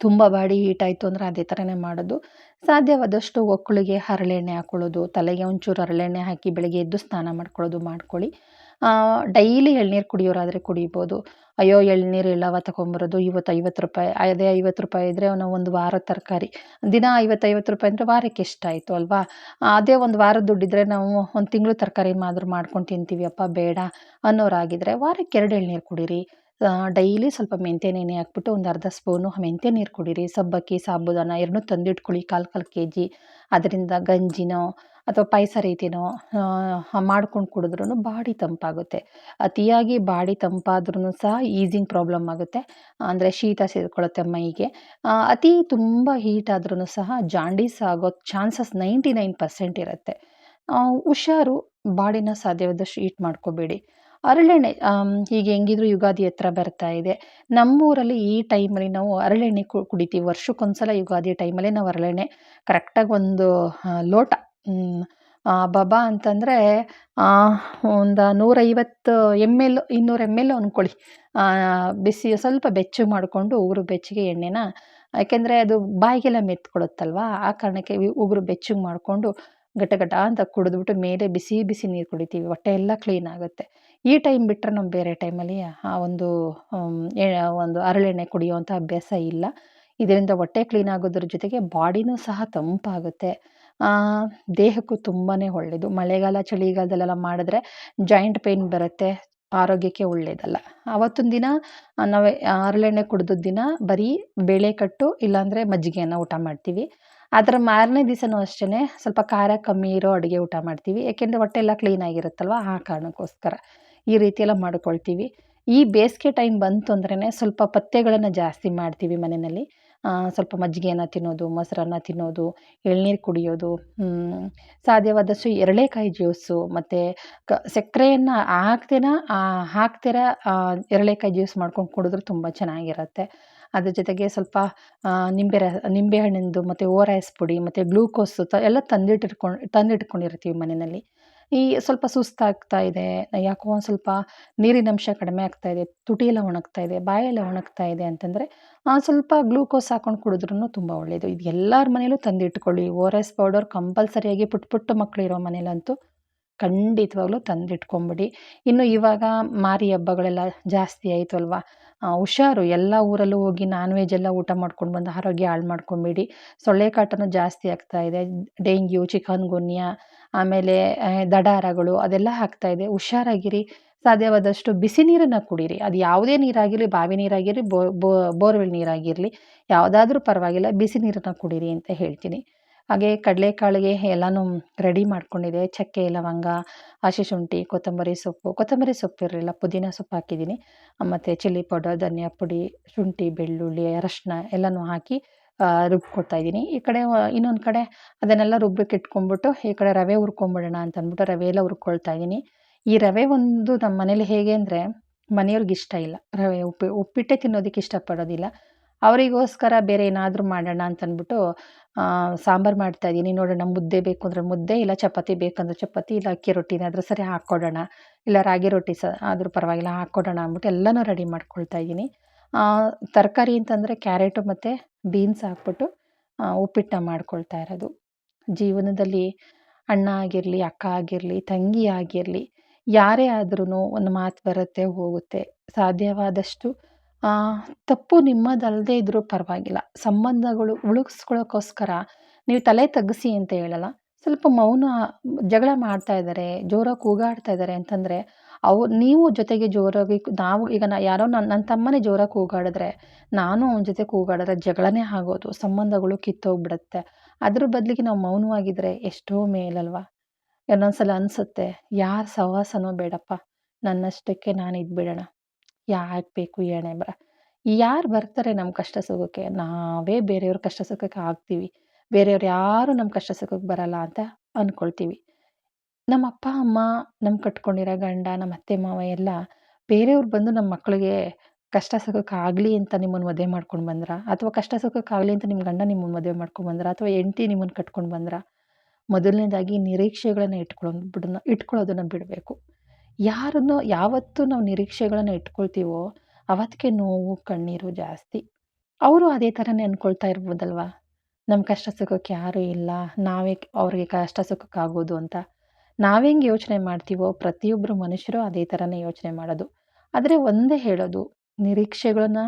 [SPEAKER 1] ತುಂಬ ಬಾಡಿ ಹೀಟ್ ಆಯಿತು ಅಂದರೆ ಅದೇ ಥರನೇ ಮಾಡೋದು. ಸಾಧ್ಯವಾದಷ್ಟು ಒಕ್ಕಳಿಗೆ ಹರಳೆಣ್ಣೆ ಹಾಕ್ಕೊಳ್ಳೋದು ತಲೆಗೆ ಒಂಚೂರು ಹರಳೆಣ್ಣೆ ಹಾಕಿ ಬೆಳಗ್ಗೆ ಎದ್ದು ಸ್ನಾನ ಮಾಡ್ಕೊಳ್ಳೋದು ಮಾಡ್ಕೊಳ್ಳಿ. ಡೈಲಿ ಎಳ್ನೀರು ಕುಡಿಯೋರಾದರೆ ಕುಡಿಬೋದು. ಅಯ್ಯೋ, ಎಳ್ನೀರು ಎಲ್ಲವ ತಗೊಂಬರೋದು? ಇವತ್ತು ಐವತ್ತು ರೂಪಾಯಿ, ಅದೇ ಐವತ್ತು ರೂಪಾಯಿ ಇದ್ದರೆ ನಾವು ಒಂದು ವಾರ ತರಕಾರಿ. ದಿನ ಐವತ್ತು ಐವತ್ತು ರೂಪಾಯಿ ಅಂದರೆ ವಾರಕ್ಕೆ ಎಷ್ಟಾಯಿತು ಅಲ್ವಾ? ಅದೇ ಒಂದು ವಾರದ ದುಡ್ಡಿದ್ರೆ ನಾವು ಒಂದು ತಿಂಗಳು ತರಕಾರಿ ಮಾತ್ರ ಮಾಡ್ಕೊಂಡು ತಿಂತೀವಿ. ಅಪ್ಪ, ಬೇಡ ಅನ್ನೋರಾಗಿದ್ದರೆ ವಾರಕ್ಕೆ ಎರಡು ಎಳ್ನೀರು ಕುಡೀರಿ. ಡೈಲಿ ಸ್ವಲ್ಪ ಮೆಂತ್ಯ ನೆನೆ ಹಾಕ್ಬಿಟ್ಟು ಒಂದು ಅರ್ಧ ಸ್ಪೂನು ಮೆಂತ್ಯ ನೀರು ಕುಡೀರಿ. ಸಬ್ಬಕ್ಕಿ, ಸಾಬುದಾನ ಎರಡನ್ನೂ ತಂದಿಟ್ಕೊಳ್ಳಿ, ಕಾಲು ಕಾಲು ಕೆ ಜಿ ಅದರಿಂದ ಗಂಜಿನೋ ಅಥವಾ ಪಾಯಸ ರೀತಿನೋ ಮಾಡ್ಕೊಂಡು ಕುಡಿದ್ರೂ ಬಾಡಿ ತಂಪಾಗುತ್ತೆ. ಅತಿಯಾಗಿ ಬಾಡಿ ತಂಪಾದ್ರೂ ಸಹ ಈಸಿಂಗ್ ಪ್ರಾಬ್ಲಮ್ ಆಗುತ್ತೆ. ಅಂದರೆ ಶೀತ ಸೇರಿಕೊಳ್ಳುತ್ತೆ ಮೈಗೆ. ಅತಿ ತುಂಬ ಹೀಟ್ ಆದ್ರೂ ಸಹ ಜಾಂಡೀಸ್ ಆಗೋ ಚಾನ್ಸಸ್ ನೈಂಟಿ ನೈನ್ ಪರ್ಸೆಂಟ್ ಇರುತ್ತೆ. ಹುಷಾರು ಬಾಡಿನ ಸಾಧ್ಯವಾದಷ್ಟು ಹೀಟ್ ಮಾಡ್ಕೋಬೇಡಿ. ಹರಳೆಣ್ಣೆ ಈಗ ಹೆಂಗಿದ್ರು ಯುಗಾದಿ ಹತ್ರ ಬರ್ತಾ ಇದೆ. ನಮ್ಮೂರಲ್ಲಿ ಈ ಟೈಮಲ್ಲಿ ನಾವು ಹರಳೆಣ್ಣೆ ಕುಡಿತೀವಿ. ವರ್ಷಕ್ಕೊಂದ್ಸಲ ಯುಗಾದಿ ಟೈಮಲ್ಲಿ ನಾವು ಹರಳೆಣ್ಣೆ ಕರೆಕ್ಟಾಗಿ ಒಂದು ಲೋಟ ಬಬಾ ಅಂತಂದರೆ ಒಂದು ನೂರೈವತ್ತು ಎಂ ಎಲ್, ಇನ್ನೂರು ಎಂ ಎಲ್ ಅಂದ್ಕೊಳ್ಳಿ ಬಿಸಿ ಸ್ವಲ್ಪ ಬೆಚ್ಚಗೆ ಮಾಡಿಕೊಂಡು ಉಗುರು ಬೆಚ್ಚಗೆ ಎಣ್ಣೆನ, ಯಾಕೆಂದರೆ ಅದು ಬಾಯಿಗೆಲ್ಲ ಮೆತ್ಕೊಳತ್ತಲ್ವಾ, ಆ ಕಾರಣಕ್ಕೆ ಉಗುರು ಬೆಚ್ಚಗೆ ಮಾಡಿಕೊಂಡು ಘಟ ಘಟ ಅಂತ ಕುಡಿದ್ಬಿಟ್ಟು ಮೇಲೆ ಬಿಸಿ ಬಿಸಿ ನೀರು ಕುಡಿತೀವಿ, ಹೊಟ್ಟೆ ಎಲ್ಲ ಕ್ಲೀನ್ ಆಗುತ್ತೆ. ಈ ಟೈಮ್ ಬಿಟ್ಟರೆ ನಮ್ಮ ಬೇರೆ ಟೈಮಲ್ಲಿ ಆ ಒಂದು ಒಂದು ಹರಳೆಣ್ಣೆ ಕುಡಿಯುವಂಥ ಅಭ್ಯಾಸ ಇಲ್ಲ. ಇದರಿಂದ ಹೊಟ್ಟೆ ಕ್ಲೀನ್ ಆಗೋದ್ರ ಜೊತೆಗೆ ಬಾಡಿನೂ ಸಹ ತಂಪಾಗುತ್ತೆ. ದೇಹಕ್ಕೂ ತುಂಬಾ ಒಳ್ಳೆಯದು ಮಳೆಗಾಲ, ಚಳಿಗಾಲದಲ್ಲೆಲ್ಲ ಮಾಡಿದ್ರೆ ಜಾಯಿಂಟ್ ಪೇಯ್ನ್ ಬರುತ್ತೆ, ಆರೋಗ್ಯಕ್ಕೆ ಒಳ್ಳೆಯದಲ್ಲ ಆವತ್ತಿನ ದಿನ ನಾವು ಹರಳೆಣ್ಣೆ ಕುಡಿದ ದಿನ ಬರೀ ಬೇಳೆ ಕಟ್ಟು, ಇಲ್ಲಾಂದರೆ ಮಜ್ಜಿಗೆಯನ್ನು ಊಟ ಮಾಡ್ತೀವಿ. ಅದರ ಮಾರನೇ ದಿವಸನೂ ಅಷ್ಟೇ ಸ್ವಲ್ಪ ಖಾರ, ಕಮ್ಮಿ ಇರೋ ಅಡುಗೆ ಊಟ ಮಾಡ್ತೀವಿ. ಏಕೆಂದರೆ ಹೊಟ್ಟೆ ಎಲ್ಲ ಕ್ಲೀನ್ ಆಗಿರುತ್ತಲ್ವ? ಆ ಕಾರಣಕ್ಕೋಸ್ಕರ ಈ ರೀತಿ ಎಲ್ಲ ಮಾಡ್ಕೊಳ್ತೀವಿ. ಈ ಬೇಸಿಗೆ ಟೈಮ್ ಬಂತು ಅಂದ್ರೇ ಸ್ವಲ್ಪ ಪಥ್ಯಗಳನ್ನು ಜಾಸ್ತಿ ಮಾಡ್ತೀವಿ ಮನೆಯಲ್ಲಿ. ಸ್ವಲ್ಪ ಮಜ್ಜಿಗೆಯನ್ನು ತಿನ್ನೋದು, ಮೊಸರನ್ನ ತಿನ್ನೋದು, ಎಳ್ನೀರು ಕುಡಿಯೋದು ಸಾಧ್ಯವಾದಷ್ಟು ಎರಳೆಕಾಯಿ ಜ್ಯೂಸು ಮತ್ತು ಕ, ಸಕ್ಕರೆಯನ್ನು ಹಾಕ್ದೇನ ಹಾಕ್ದಿರ ಎರಳೆಕಾಯಿ ಜ್ಯೂಸ್ ಮಾಡ್ಕೊಂಡು ಕುಡಿದ್ರೆ ತುಂಬ ಚೆನ್ನಾಗಿರುತ್ತೆ. ಅದ್ರ ಜೊತೆಗೆ ಸ್ವಲ್ಪ ನಿಂಬೆ ರ ನಿಂಬೆ ಹಣ್ಣಿಂದು ಮತ್ತು ಓ ಪುಡಿ ಮತ್ತು ಗ್ಲೂಕೋಸು ತ, ಎಲ್ಲ ತಂದಿಟ್ಟಿಟ್ಕೊಂಡು ತಂದಿಟ್ಕೊಂಡಿರ್ತೀವಿ ಮನೆಯಲ್ಲಿ. ಈ ಸ್ವಲ್ಪ ಸುಸ್ತಾಗ್ತಾ ಇದೆ, ಯಾಕೋ ಒಂದು ಸ್ವಲ್ಪ ನೀರಿನಂಶ ಕಡಿಮೆ ಆಗ್ತಾ ಇದೆ ತುಟಿಯೆಲ್ಲ ಒಣಗ್ತಾ ಇದೆ ಬಾಯೆಲ್ಲ ಒಣಗ್ತಾ ಇದೆ ಅಂತಂದರೆ ಸ್ವಲ್ಪ ಗ್ಲೂಕೋಸ್ ಹಾಕೊಂಡು ಕುಡಿದ್ರೂ ತುಂಬ ಒಳ್ಳೆಯದು ಇದು ಎಲ್ಲರ ಮನೇಲೂ ತಂದಿಟ್ಕೊಳ್ಳಿ. ಓ ಆರ್ ಎಸ್ ಪೌಡರ್ ಕಂಪಲ್ಸರಿಯಾಗಿ ಪುಟ್ಟ ಪುಟ್ಟ ಮಕ್ಕಳಿರೋ ಮನೇಲಂತೂ ಖಂಡಿತವಾಗ್ಲೂ ತಂದಿಟ್ಕೊಂಬಿಡಿ. ಇನ್ನು ಇವಾಗ ಮಾರಿ ಹಬ್ಬಗಳೆಲ್ಲ ಜಾಸ್ತಿ ಆಯಿತು ಅಲ್ವಾ ಹುಷಾರು. ಎಲ್ಲ ಊರಲ್ಲೂ ಹೋಗಿ ನಾನ್ ವೆಜ್ ಎಲ್ಲ ಊಟ ಮಾಡ್ಕೊಂಡು ಬಂದು ಆರೋಗ್ಯ ಹಾಳು ಮಾಡ್ಕೊಂಬೇಡಿ. ಸೊಳ್ಳೆ ಕಾಟನೂ ಜಾಸ್ತಿ ಆಗ್ತಾ ಇದೆ. ಡೆಂಗ್ಯೂ, ಚಿಕನ್ ಗುನ್ಯ, ಆಮೇಲೆ ದಡಾರಗಳು ಅದೆಲ್ಲ ಆಗ್ತಾ ಇದೆ. ಹುಷಾರಾಗಿರಿ. ಸಾಧ್ಯವಾದಷ್ಟು ಬಿಸಿ ನೀರನ್ನು ಕುಡೀರಿ. ಅದು ಯಾವುದೇ ನೀರಾಗಿರಲಿ, ಬಾವಿ ನೀರಾಗಿರಲಿ ಬೋರ್ವೆಲ್ ನೀರಾಗಿರಲಿ, ಯಾವುದಾದ್ರೂ ಪರವಾಗಿಲ್ಲ. ಬಿಸಿ ನೀರನ್ನು ಕುಡೀರಿ ಅಂತ ಹೇಳ್ತೀನಿ. ಹಾಗೆ ಕಡಲೆಕಾಳಿಗೆ ಎಲ್ಲನೂ ರೆಡಿ ಮಾಡ್ಕೊಂಡಿದೆ. ಚಕ್ಕೆ, ಲವಂಗ, ಹಸಿ ಶುಂಠಿ, ಕೊತ್ತಂಬರಿ ಸೊಪ್ಪು. ಕೊತ್ತಂಬರಿ ಸೊಪ್ಪು ಇರಲಿಲ್ಲ, ಪುದೀನ ಸೊಪ್ಪು ಹಾಕಿದ್ದೀನಿ. ಮತ್ತು ಚಿಲ್ಲಿ ಪೌಡರ್, ಧನಿಯಾ ಪುಡಿ, ಶುಂಠಿ, ಬೆಳ್ಳುಳ್ಳಿ, ಅರಶಿನ ಎಲ್ಲನೂ ಹಾಕಿ ರುಬ್ಕೊಡ್ತಾ ಇದ್ದೀನಿ. ಈ ಕಡೆ ಇನ್ನೊಂದು ಕಡೆ ಅದನ್ನೆಲ್ಲ ರುಬ್ಬಕ್ಕೆ ಇಟ್ಕೊಂಡ್ಬಿಟ್ಟು ಈ ಕಡೆ ರವೆ ಹುರ್ಕೊಂಬಿಡೋಣ ಅಂತ ಅಂದ್ಬಿಟ್ಟು ರವೆ ಎಲ್ಲ ಹುರ್ಕೊಳ್ತಾ ಇದ್ದೀನಿ. ಈ ರವೆ ಒಂದು ನಮ್ಮ ಮನೇಲಿ ಹೇಗೆ ಅಂದರೆ ಮನೆಯವ್ರಿಗೆ ಇಷ್ಟ ಇಲ್ಲ. ರವೆ ಉಪ್ಪಿ, ಉಪ್ಪಿಟ್ಟೆ ತಿನ್ನೋದಕ್ಕೆ ಇಷ್ಟಪಡೋದಿಲ್ಲ. ಅವರಿಗೋಸ್ಕರ ಬೇರೆ ಏನಾದರೂ ಮಾಡೋಣ ಅಂತ ಅಂದ್ಬಿಟ್ಟು ಸಾಂಬಾರು ಮಾಡ್ತಾಯಿದ್ದೀನಿ ನೋಡೋಣ, ಮುದ್ದೆ ಬೇಕು ಅಂದರೆ ಮುದ್ದೆ, ಇಲ್ಲ ಚಪಾತಿ ಬೇಕಂದ್ರೆ ಚಪಾತಿ, ಇಲ್ಲ ಅಕ್ಕಿ ರೊಟ್ಟಿನಾದರೂ ಸರಿ ಹಾಕ್ಕೊಡೋಣ, ಇಲ್ಲ ರಾಗಿ ರೊಟ್ಟಿ ಸ, ಆದರೂ ಪರವಾಗಿಲ್ಲ ಹಾಕ್ಕೊಡೋಣ ಅಂದ್ಬಿಟ್ಟು ಎಲ್ಲನೂ ರೆಡಿ ಮಾಡ್ಕೊಳ್ತಾ ಇದ್ದೀನಿ ತರಕಾರಿ ಅಂತಂದರೆ ಕ್ಯಾರೆಟು ಮತ್ತು ಬೀನ್ಸ್ ಹಾಕ್ಬಿಟ್ಟು ಉಪ್ಪಿಟ್ಟನ್ನ ಮಾಡ್ಕೊಳ್ತಾ ಇರೋದು. ಜೀವನದಲ್ಲಿ ಅಣ್ಣ ಆಗಿರಲಿ, ಅಕ್ಕ ಆಗಿರಲಿ, ತಂಗಿ ಆಗಿರಲಿ, ಯಾರೇ ಆದ್ರೂ ಒಂದು ಮಾತು ಬರುತ್ತೆ, ಹೋಗುತ್ತೆ. ಸಾಧ್ಯವಾದಷ್ಟು ತಪ್ಪು ನಿಮ್ಮದಲ್ಲದೇ ಇದ್ದರೂ ಪರವಾಗಿಲ್ಲ. ಸಂಬಂಧಗಳು ಉಳಿಸ್ಕೊಳ್ಳೋಕ್ಕೋಸ್ಕರ ನೀವು ತಲೆ ತಗ್ಗಿಸಿ ಅಂತ ಹೇಳಲ್ಲ. ಸ್ವಲ್ಪ ಮೌನ, ಜಗಳ ಮಾಡ್ತಾ ಇದ್ದಾರೆ, ಜೋರಾಗಿ ಕೂಗಾಡ್ತಾ ಇದ್ದಾರೆ ಅಂತಂದರೆ ಅವು, ನೀವು ಜೊತೆಗೆ ಜೋರಾಗಿ ನಾವು ಈಗ ನಾ, ಯಾರೋ ನನ್ನ ನನ್ನ ತಮ್ಮನೇ ಜೋರಾಗಿ ಕೂಗಾಡಿದ್ರೆ ನಾನು ಅವನ ಜೊತೆ ಕೂಗಾಡಿದ್ರೆ ಜಗಳನೇ ಆಗೋದು, ಸಂಬಂಧಗಳು ಕಿತ್ತೋಗ್ಬಿಡುತ್ತೆ. ಅದ್ರ ಬದಲಿಗೆ ನಾವು ಮೌನವಾಗಿದ್ದರೆ ಎಷ್ಟೋ ಮೇಲಲ್ವಾ? ಇನ್ನೊಂದ್ಸಲ ಅನಿಸುತ್ತೆ, ಯಾರ ಸಹವಾಸನೂ ಬೇಡಪ್ಪ, ನನ್ನಷ್ಟಕ್ಕೆ ನಾನು ಇದ್ಬಿಡೋಣ ಯಾಕೆ ಬೇಕು ಬರ ಯಾರು ಬರ್ತಾರೆ ನಮ್ಮ ಕಷ್ಟ ಸುಖಕ್ಕೆ? ನಾವೇ ಬೇರೆಯವ್ರ ಕಷ್ಟ ಸುಖಕ್ಕೆ ಆಗ್ತೀವಿ. ಬೇರೆಯವ್ರು ಯಾರು ನಮ್ಮ ಕಷ್ಟ ಸುಖಕ್ಕೆ ಬರಲ್ಲ ಅಂತ ಅಂದ್ಕೊಳ್ತೀವಿ ನಮ್ಮ ಅಪ್ಪ, ಅಮ್ಮ ನಮ್ಮ ಕಟ್ಕೊಂಡಿರೋ ಗಂಡ ನಮ್ಮ ಅತ್ತೆ, ಮಾವ ಎಲ್ಲ ಬೇರೆಯವ್ರು ಬಂದು ನಮ್ಮ ಮಕ್ಕಳಿಗೆ ಕಷ್ಟ ಸುಖಕ್ಕೆ ಆಗಲಿ ಅಂತ ನಿಮ್ಮನ್ನು ಮದುವೆ ಮಾಡ್ಕೊಂಡು ಬಂದ್ರ? ಅಥವಾ ಕಷ್ಟ ಸುಖಕ್ಕಾಗಲಿ ಅಂತ ನಿಮ್ಮ ಗಂಡ ನಿಮ್ಮನ್ನು ಮದುವೆ ಮಾಡ್ಕೊಂಡು ಬಂದ್ರ? ಅಥವಾ ಹೆಂಡ್ತಿ ನಿಮ್ಮನ್ನು ಕಟ್ಕೊಂಡು ಬಂದ್ರ? ಮೊದಲನೇದಾಗಿ ನಿರೀಕ್ಷೆಗಳನ್ನು ಇಟ್ಕೊಂಡು ಬಿಡೋಣ ಇಟ್ಕೊಳ್ಳೋದನ್ನು ಬಿಡಬೇಕು. ಯಾರನ್ನು ಯಾವತ್ತು ನಾವು ನಿರೀಕ್ಷೆಗಳನ್ನು ಇಟ್ಕೊಳ್ತೀವೋ ಅವತ್ತಿಗೆ ನೋವು, ಕಣ್ಣೀರು ಜಾಸ್ತಿ. ಅವರು ಅದೇ ಥರನೇ ಅಂದ್ಕೊಳ್ತಾ ಇರ್ಬೋದಲ್ವಾ? ನಮ್ಮ ಕಷ್ಟ ಸುಖಕ್ಕೆ ಯಾರೂ ಇಲ್ಲ, ನಾವೇ ಅವ್ರಿಗೆ ಕಷ್ಟ ಸುಖಕ್ಕಾಗೋದು ಅಂತ. ನಾವೇಂಗೆ ಯೋಚನೆ ಮಾಡ್ತೀವೋ ಪ್ರತಿಯೊಬ್ಬರು ಮನುಷ್ಯರು ಅದೇ ಥರನೇ ಯೋಚನೆ ಮಾಡೋದು. ಆದರೆ ಒಂದೇ ಹೇಳೋದು, ನಿರೀಕ್ಷೆಗಳನ್ನ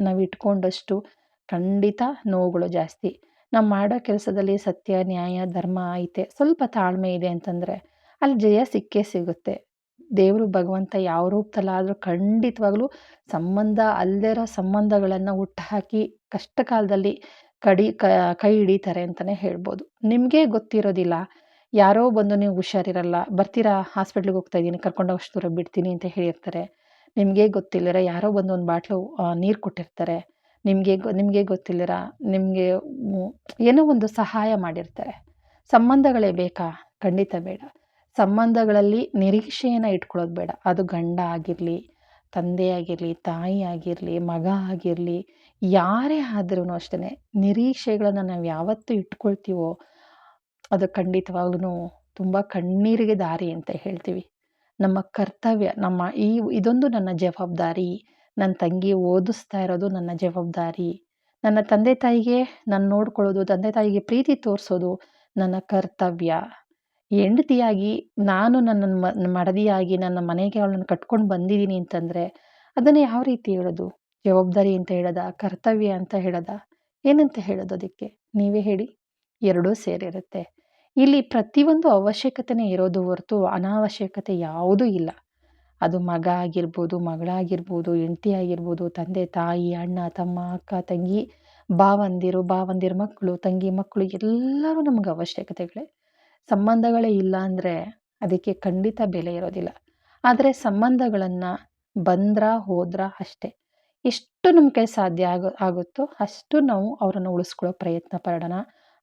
[SPEAKER 1] ನಾವು ಇಟ್ಕೊಂಡಷ್ಟು ಖಂಡಿತ ನೋವುಗಳು ಜಾಸ್ತಿ. ನಾವು ಮಾಡೋ ಕೆಲಸದಲ್ಲಿ ಸತ್ಯ, ನ್ಯಾಯ, ಧರ್ಮ, ಐತೆ ಸ್ವಲ್ಪ ತಾಳ್ಮೆ ಇದೆ ಅಂತಂದರೆ ಅಲ್ಲಿ ಜಯ ಸಿಕ್ಕೇ ಸಿಗುತ್ತೆ. ದೇವರು ಭಗವಂತ ಯಾವ ರೂಪದಲ್ಲಾದರೂ ಖಂಡಿತವಾಗಲೂ ಸಂಬಂಧ ಅಲ್ಲದೇ ಇರೋ ಸಂಬಂಧಗಳನ್ನು ಹುಟ್ಟುಹಾಕಿ ಕಷ್ಟ ಕಾಲದಲ್ಲಿ ಕಡಿ ಕೈ ಹಿಡಿತಾರೆ ಅಂತಲೇ ಹೇಳ್ಬೋದು. ನಿಮಗೇ ಗೊತ್ತಿರೋದಿಲ್ಲ. ಯಾರೋ ಬಂದು ನೀವು ಹುಷಾರಿರಲ್ಲ, ಬರ್ತೀರಾ, ಹಾಸ್ಪಿಟ್ಲಿಗೆ ಹೋಗ್ತಾ ಇದ್ದೀನಿ ಕರ್ಕೊಂಡೋಗಷ್ಟು ದೂರ ಬಿಡ್ತೀನಿ ಅಂತ ಹೇಳಿರ್ತಾರೆ. ನಿಮಗೆ ಗೊತ್ತಿಲ್ಲರ ಯಾರೋ ಬಂದು ಒಂದು ಬಾಟ್ಲು ನೀರು ಕೊಟ್ಟಿರ್ತಾರೆ. ನಿಮಗೆ ನಿಮಗೆ ಗೊತ್ತಿಲ್ಲರ ನಿಮಗೆ ಏನೋ ಒಂದು ಸಹಾಯ ಮಾಡಿರ್ತಾರೆ. ಸಂಬಂಧಗಳೇ ಬೇಕಾ? ಖಂಡಿತ ಬೇಡ. ಸಂಬಂಧಗಳಲ್ಲಿ ನಿರೀಕ್ಷೆಯನ್ನು ಇಟ್ಕೊಳ್ಳೋದು ಬೇಡ. ಅದು ಗಂಡ ಆಗಿರಲಿ, ತಂದೆ ಆಗಿರಲಿ, ತಾಯಿ ಆಗಿರಲಿ, ಮಗ ಆಗಿರಲಿ, ಯಾರೇ ಆದ್ರೂ ಅಷ್ಟೇ ನಿರೀಕ್ಷೆಗಳನ್ನು ನಾವು ಯಾವತ್ತು ಇಟ್ಕೊಳ್ತೀವೋ ಅದು ಖಂಡಿತವಾಗ್ಲೂ ತುಂಬ ಕಣ್ಣೀರಿಗೆ ದಾರಿ ಅಂತ ಹೇಳ್ತೀವಿ. ನಮ್ಮ ಕರ್ತವ್ಯ, ನಮ್ಮ ಈ ಇದೊಂದು ನನ್ನ ಜವಾಬ್ದಾರಿ. ನನ್ನ ತಂಗಿ ಓದಿಸ್ತಾ ಇರೋದು ನನ್ನ ಜವಾಬ್ದಾರಿ. ನನ್ನ ತಂದೆ ತಾಯಿಗೆ ನಾನು ನೋಡ್ಕೊಳ್ಳೋದು, ತಂದೆ ತಾಯಿಗೆ ಪ್ರೀತಿ ತೋರಿಸೋದು ನನ್ನ ಕರ್ತವ್ಯ. ಹೆಂಡತಿಯಾಗಿ ನಾನು ನನ್ನ ಮಡದಿಯಾಗಿ ನನ್ನ ಮನೆಗೆ ಅವಳನ್ನು ಕಟ್ಕೊಂಡು ಬಂದಿದ್ದೀನಿ ಅಂತಂದರೆ, ಅದನ್ನು ಯಾವ ರೀತಿ ಹೇಳೋದು? ಜವಾಬ್ದಾರಿ ಅಂತ ಹೇಳೋದ? ಕರ್ತವ್ಯ ಅಂತ ಹೇಳೋದ? ಏನಂತ ಹೇಳೋದು ಅದಕ್ಕೆ? ನೀವೇ ಹೇಳಿ. ಎರಡೂ ಸೇರಿರುತ್ತೆ. ಇಲ್ಲಿ ಪ್ರತಿಯೊಂದು ಅವಶ್ಯಕತೆನೇ ಇರೋದು ಹೊರತು ಅನಾವಶ್ಯಕತೆ ಯಾವುದೂ ಇಲ್ಲ. ಅದು ಮಗ ಆಗಿರ್ಬೋದು, ಮಗಳಾಗಿರ್ಬೋದು, ಹೆಂಡತಿ ಆಗಿರ್ಬೋದು, ತಂದೆ, ತಾಯಿ, ಅಣ್ಣ, ತಮ್ಮ, ಅಕ್ಕ, ತಂಗಿ, ಭಾವಂದಿರು, ಭಾವಂದಿರ ಮಕ್ಕಳು, ತಂಗಿ ಮಕ್ಕಳು ಎಲ್ಲರೂ ನಮಗೆ ಅವಶ್ಯಕತೆಗಳೇ. ಸಂಬಂಧಗಳೇ ಇಲ್ಲ ಅಂದರೆ ಅದಕ್ಕೆ ಖಂಡಿತ ಬೆಲೆ ಇರೋದಿಲ್ಲ. ಆದರೆ ಸಂಬಂಧಗಳನ್ನು ಬಂದ್ರ ಹೋದ್ರ ಅಷ್ಟೇ. ಎಷ್ಟು ನಮ್ಮ ಕೈ ಸಾಧ್ಯ ಆಗೋ, ಆಗುತ್ತೋ ಅಷ್ಟು ನಾವು ಅವರನ್ನು ಉಳಿಸ್ಕೊಳ್ಳೋ ಪ್ರಯತ್ನ ಪಡೋಣ.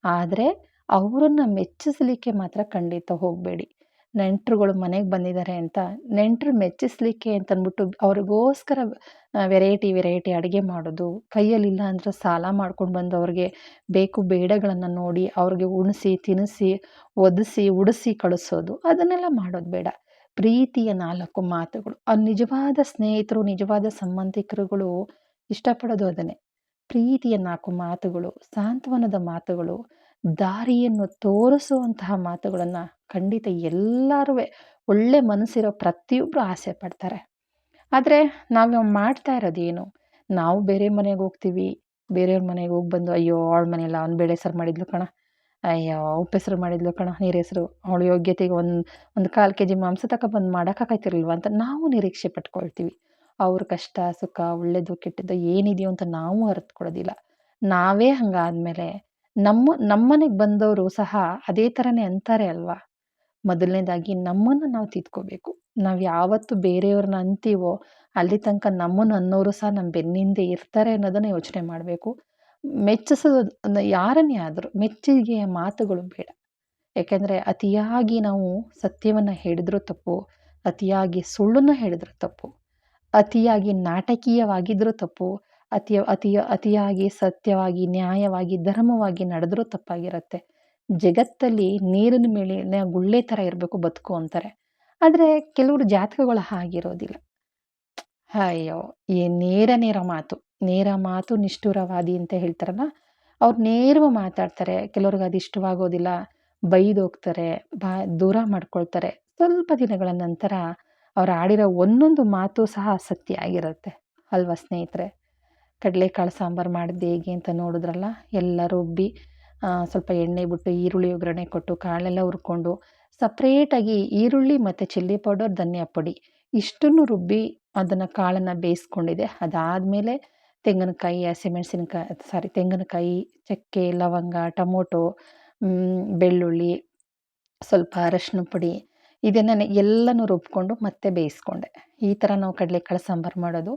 [SPEAKER 1] ಆದರೆ ಅವರನ್ನು ಮೆಚ್ಚಿಸಲಿಕ್ಕೆ ಮಾತ್ರ ಖಂಡಿತ ಹೋಗಬೇಡಿ. ನೆಂಟರುಗಳು ಮನೆಗೆ ಬಂದಿದ್ದಾರೆ ಅಂತ ನೆಂಟರು ಮೆಚ್ಚಿಸ್ಲಿಕ್ಕೆ ಅಂತಂದ್ಬಿಟ್ಟು ಅವ್ರಿಗೋಸ್ಕರ ವೆರೈಟಿ ವೆರೈಟಿ ಅಡುಗೆ ಮಾಡೋದು, ಕೈಯಲ್ಲಿಲ್ಲ ಅಂದರೆ ಸಾಲ ಮಾಡ್ಕೊಂಡು ಬಂದು ಅವ್ರಿಗೆ ಬೇಕು ಬೇಡಗಳನ್ನು ನೋಡಿ ಅವ್ರಿಗೆ ಉಣಿಸಿ ತಿನ್ನಿಸಿ ಒದಿಸಿ, ಉಡಿಸಿ ಕಳಿಸೋದು, ಅದನ್ನೆಲ್ಲ ಮಾಡೋದು ಬೇಡ. ಪ್ರೀತಿಯ ನಾಲ್ಕು ಮಾತುಗಳು. ಆ ನಿಜವಾದ ಸ್ನೇಹಿತರು, ನಿಜವಾದ ಸಂಬಂಧಿಕರುಗಳು ಇಷ್ಟಪಡೋದು ಅದನ್ನೇ. ಪ್ರೀತಿಯ ನಾಲ್ಕು ಮಾತುಗಳು, ಸಾಂತ್ವನದ ಮಾತುಗಳು, ದಾರಿಯನ್ನು ತೋರಿಸುವಂತಹ ಮಾತುಗಳನ್ನು ಖಂಡಿತ ಎಲ್ಲರೂ ಒಳ್ಳೆ ಮನಸ್ಸಿರೋ ಪ್ರತಿಯೊಬ್ಬರು ಆಸೆ ಪಡ್ತಾರೆ. ಆದರೆ ನಾವು ಮಾಡ್ತಾ ಇರೋದೇನು? ನಾವು ಬೇರೆ ಮನೆಗೆ ಹೋಗ್ತೀವಿ, ಬೇರೆಯವ್ರ ಮನೆಗೆ ಹೋಗಿ ಬಂದು, ಅಯ್ಯೋ, ಅವಳ ಮನೆಯಲ್ಲ ಅವ್ನು ಬೇಳೆ ಸಾರು ಮಾಡಿದ್ಲು ಕಣ. ಅಯ್ಯೋ ಉಪ್ಪೆಸರು ಮಾಡಿದ್ಲು ಕಣ, ನೀರು ಹೆಸರು. ಅವಳು ಯೋಗ್ಯತೆಗೆ ಒಂದು ಒಂದು ಕಾಲು ಕೆ ಜಿ ಮಾಂಸ ಬಂದು ಮಾಡೋಕ್ಕಾಗ್ತಿರ್ಲಿಲ್ವ? ಅಂತ ನಾವು ನಿರೀಕ್ಷೆ ಪಟ್ಕೊಳ್ತೀವಿ. ಅವ್ರ ಕಷ್ಟ, ಸುಖ, ಒಳ್ಳೇದು, ಕೆಟ್ಟದ್ದು ಏನಿದೆಯೋ ಅಂತ ನಾವು ಅರಿತ್ಕೊಳ್ಳೋದಿಲ್ಲ. ನಾವೇ ಹಂಗಾದ್ಮೇಲೆ ನಮ್ಮ, ನಮ್ಮನೆಗೆ ಬಂದವರು ಸಹ ಅದೇ ಥರನೇ ಅಂತಾರೆ ಅಲ್ವಾ? ಮೊದಲನೇದಾಗಿ ನಮ್ಮನ್ನು ನಾವು ತಿದ್ಕೋಬೇಕು. ನಾವು ಯಾವತ್ತು ಬೇರೆಯವ್ರನ್ನ ಅಂತೀವೋ ಅಲ್ಲಿ ತನಕ ನಮ್ಮನ್ನು ಅನ್ನೋರು ಸಹ ನಮ್ಮ ಬೆನ್ನಿಂದೆ ಇರ್ತಾರೆ ಅನ್ನೋದನ್ನು ಯೋಚನೆ ಮಾಡಬೇಕು. ಮೆಚ್ಚಿಸೋದು ಯಾರನ್ನೇ ಆದರೂ ಮೆಚ್ಚುಗೆಯ ಮಾತುಗಳು ಬೇಡ. ಯಾಕೆಂದರೆ ಅತಿಯಾಗಿ ನಾವು ಸತ್ಯವನ್ನು ಹೇಳಿದ್ರೂ ತಪ್ಪು, ಅತಿಯಾಗಿ ಸುಳ್ಳನ್ನು ಹೇಳಿದ್ರೂ ತಪ್ಪು, ಅತಿಯಾಗಿ ನಾಟಕೀಯವಾಗಿದ್ದರೂ ತಪ್ಪು, ಅತಿಯ ಅತಿಯ ಅತಿಯಾಗಿ ಸತ್ಯವಾಗಿ, ನ್ಯಾಯವಾಗಿ, ಧರ್ಮವಾಗಿ ನಡೆದ್ರೂ ತಪ್ಪಾಗಿರುತ್ತೆ. ಜಗತ್ತಲ್ಲಿ ನೀರಿನ ಮೇಲೆ ಗುಳ್ಳೆ ಥರ ಇರಬೇಕು ಬದುಕು ಅಂತಾರೆ. ಆದರೆ ಕೆಲವರು ಜಾತಕಗಳು ಹಾಗಿರೋದಿಲ್ಲ. ಅಯ್ಯೋ ಏ ನೇರ ನೇರ ಮಾತು. ನೇರ ಮಾತು ನಿಷ್ಠುರವಾದಿ ಅಂತ ಹೇಳ್ತಾರಲ್ಲ, ಅವ್ರು ನೇರವಾಗಿ ಮಾತಾಡ್ತಾರೆ. ಕೆಲವ್ರಿಗೆ ಅದು ಇಷ್ಟವಾಗೋದಿಲ್ಲ. ಬೈದೋಗ್ತಾರೆ, ಬಾ, ದೂರ ಮಾಡ್ಕೊಳ್ತಾರೆ. ಸ್ವಲ್ಪ ದಿನಗಳ ನಂತರ ಅವ್ರು ಆಡಿರೋ ಒಂದೊಂದು ಮಾತು ಸಹ ಸತ್ಯ ಆಗಿರುತ್ತೆ. ಅಲ್ವಾ ಸ್ನೇಹಿತರೆ? ಕಡಲೆಕಾಳು ಸಾಂಬಾರು ಮಾಡಿದ್ದು ಹೇಗೆ ಅಂತ ನೋಡಿದ್ರಲ್ಲ? ಎಲ್ಲ ರುಬ್ಬಿ ಸ್ವಲ್ಪ ಎಣ್ಣೆ ಬಿಟ್ಟು, ಈರುಳ್ಳಿ ಒಗ್ಗರಣೆ ಕೊಟ್ಟು, ಕಾಳೆಲ್ಲ ಹುರ್ಕೊಂಡು ಸಪ್ರೇಟಾಗಿ ಈರುಳ್ಳಿ ಮತ್ತು ಚಿಲ್ಲಿ ಪೌಡರ್ ಧನಿಯಾ ಪುಡಿ ಇಷ್ಟನ್ನು ರುಬ್ಬಿ ಅದನ್ನು ಕಾಳನ್ನು ಬೇಯಿಸ್ಕೊಂಡಿದೆ. ಅದಾದಮೇಲೆ ತೆಂಗಿನಕಾಯಿ ಹಸಿಮೆಣಸಿನ್ಕಾಯಿ ಸಾರಿ ತೆಂಗಿನಕಾಯಿ, ಚಕ್ಕೆ, ಲವಂಗ, ಟೊಮೊಟೊ ಬೆಳ್ಳುಳ್ಳಿ, ಸ್ವಲ್ಪ ಅರಶಿನ ಪುಡಿ ಇದನ್ನು ಎಲ್ಲನೂ ರುಬ್ಕೊಂಡು ಮತ್ತೆ ಬೇಯಿಸ್ಕೊಂಡೆ. ಈ ಥರ ನಾವು ಕಡಲೆಕಾಳು, ಸಾಂಬಾರು ಮಾಡೋದು.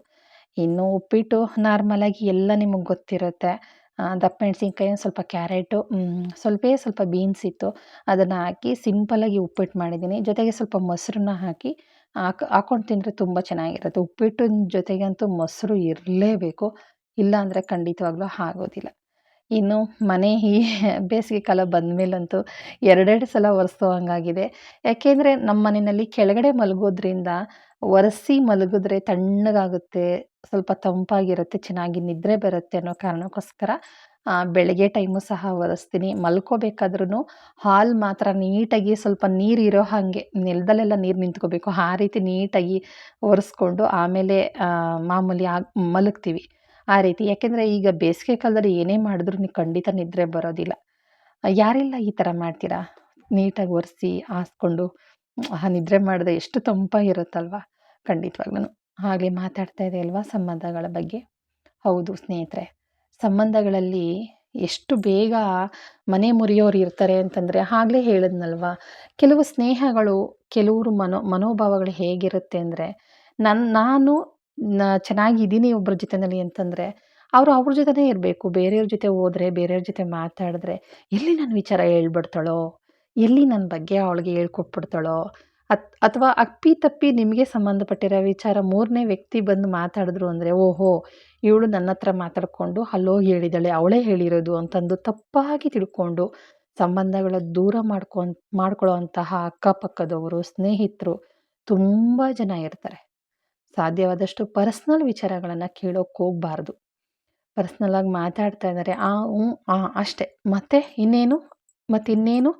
[SPEAKER 1] ಇನ್ನು ಉಪ್ಪಿಟ್ಟು ನಾರ್ಮಲಾಗಿ ಎಲ್ಲ ನಿಮಗೆ ಗೊತ್ತಿರುತ್ತೆ. ದಪ್ಪ ಮೆಣಸಿನ್ಕಾಯಿ ಒಂದು ಸ್ವಲ್ಪ ಕ್ಯಾರೆಟು ಸ್ವಲ್ಪೇ ಸ್ವಲ್ಪ ಬೀನ್ಸ್ ಇತ್ತು. ಅದನ್ನು ಹಾಕಿ ಸಿಂಪಲ್ಲಾಗಿ ಉಪ್ಪಿಟ್ಟು ಮಾಡಿದ್ದೀನಿ. ಜೊತೆಗೆ ಸ್ವಲ್ಪ ಮೊಸರನ್ನ ಹಾಕಿ ಹಾಕ್ ಹಾಕ್ಕೊಂಡು ತಿಂದರೆ ತುಂಬ ಚೆನ್ನಾಗಿರುತ್ತೆ. ಉಪ್ಪಿಟ್ಟಿನ ಜೊತೆಗಂತೂ ಮೊಸರು ಇರಲೇಬೇಕು. ಇಲ್ಲಾಂದರೆ ಖಂಡಿತವಾಗ್ಲೂ ಆಗೋದಿಲ್ಲ. ಇನ್ನು ಮನೆ ಈ <laughs> ಬೇಸಿಗೆ ಕಾಲ ಬಂದ ಮೇಲಂತೂ ಎರಡೆರಡು ಸಲ ಒರೆಸೋ ಹಂಗಾಗಿದೆ. ಯಾಕೆಂದರೆ ನಮ್ಮ ಮನೆಯಲ್ಲಿ ಕೆಳಗಡೆ ಮಲಗೋದ್ರಿಂದ ಒರೆಸಿ ಮಲಗಿದ್ರೆ ತಣ್ಣಗಾಗುತ್ತೆ, ಸ್ವಲ್ಪ ತಂಪಾಗಿರುತ್ತೆ, ಚೆನ್ನಾಗಿ ನಿದ್ರೆ ಬರುತ್ತೆ ಅನ್ನೋ ಕಾರಣಕ್ಕೋಸ್ಕರ ಬೆಳಗ್ಗೆ ಟೈಮು ಸಹ ಒರೆಸ್ತೀನಿ. ಮಲ್ಕೋಬೇಕಾದ್ರೂ ಹಾಲ್ ಮಾತ್ರ ನೀಟಾಗಿ ಸ್ವಲ್ಪ ನೀರು ಇರೋ ಹಾಗೆ, ನೆಲದಲ್ಲೆಲ್ಲ ನೀರು ನಿಂತ್ಕೋಬೇಕು. ಆ ರೀತಿ ನೀಟಾಗಿ ಒರೆಸ್ಕೊಂಡು ಆಮೇಲೆ ಮಾಮೂಲಿ ಆಗಿ ಮಲಗ್ತೀವಿ. ಆ ರೀತಿ. ಯಾಕೆಂದರೆ ಈಗ ಬೇಸಿಗೆ ಕಾಲದಲ್ಲಿ ಏನೇ ಮಾಡಿದ್ರೂ ನೀವು ಖಂಡಿತ ನಿದ್ರೆ ಬರೋದಿಲ್ಲ. ಯಾರೆಲ್ಲ ಈ ಥರ ಮಾಡ್ತೀರಾ? ನೀಟಾಗಿ ಒರೆಸಿ, ಹಾಸ್ಕೊಂಡು ನಿದ್ರೆ ಮಾಡಿದ್ರೆ ಎಷ್ಟು ತಂಪಾಗಿರುತ್ತಲ್ವ? ಖಂಡಿತವಾಗ್ಲೂ ಹಾಗೆ ಮಾತಾಡ್ತಾ ಇದೆ ಅಲ್ವಾ ಸಂಬಂಧಗಳ ಬಗ್ಗೆ? ಹೌದು ಸ್ನೇಹಿತರೆ, ಸಂಬಂಧಗಳಲ್ಲಿ ಎಷ್ಟು ಬೇಗ ಮನೆ ಮುರಿಯೋರು ಇರ್ತಾರೆ ಅಂತಂದರೆ ಆಗಲೇ ಹೇಳಿದ್ನಲ್ವ? ಕೆಲವು ಸ್ನೇಹಗಳು, ಕೆಲವರು ಮನೋ ಮನೋಭಾವಗಳು ಹೇಗಿರುತ್ತೆ ಅಂದರೆ ನನ್ನ ನಾನು ನ ಚೆನ್ನಾಗಿದ್ದೀನಿ ಒಬ್ಬರ ಜೊತೆಯಲ್ಲಿ ಅಂತಂದರೆ, ಅವರು ಅವ್ರ ಜೊತೆನೇ ಇರಬೇಕು. ಬೇರೆಯವ್ರ ಜೊತೆ ಹೋದ್ರೆ, ಬೇರೆಯವ್ರ ಜೊತೆ ಮಾತಾಡಿದ್ರೆ, ಎಲ್ಲಿ ನನ್ನ ವಿಚಾರ ಹೇಳ್ಬಿಡ್ತಾಳೋ? ಎಲ್ಲಿ ನನ್ನ ಬಗ್ಗೆ ಅವಳಿಗೆ ಹೇಳ್ಕೊಟ್ಬಿಡ್ತಾಳೋ? ಅತ್, ಅಥವಾ ಅಪ್ಪಿ-ತಪ್ಪಿ ನಿಮಗೆ ಸಂಬಂಧಪಟ್ಟಿರೋ ವಿಚಾರ ಮೂರನೇ ವ್ಯಕ್ತಿ ಬಂದು ಮಾತಾಡಿದ್ರು ಅಂದರೆ, ಓಹೋ, ಇವಳು ನನ್ನ ಹತ್ರ ಮಾತಾಡಿಕೊಂಡು ಅಲ್ಲೋಗಿ ಹೇಳಿದ್ದಾಳೆ ಅವಳೇ ಹೇಳಿರೋದು ಅಂತಂದು ತಪ್ಪಾಗಿ ತಿಳ್ಕೊಂಡು ಸಂಬಂಧಗಳ ದೂರ ಮಾಡ್ಕೊ ಮಾಡ್ಕೊಳ್ಳೋ ಅಂತಹ ಅಕ್ಕಪಕ್ಕದವರು, ಸ್ನೇಹಿತರು ತುಂಬ ಜನ ಇರ್ತಾರೆ. ಸಾಧ್ಯವಾದಷ್ಟು ಪರ್ಸ್ನಲ್ ವಿಚಾರಗಳನ್ನು ಕೇಳೋಕ್ಕೆ ಹೋಗಬಾರ್ದು. ಪರ್ಸ್ನಲಾಗಿ ಮಾತಾಡ್ತಾ ಇದ್ದಾರೆ ಆ ಹ್ಞೂ ಆ, ಅಷ್ಟೇ. ಮತ್ತೆ ಇನ್ನೇನು? ಮತ್ತು ಇನ್ನೇನು?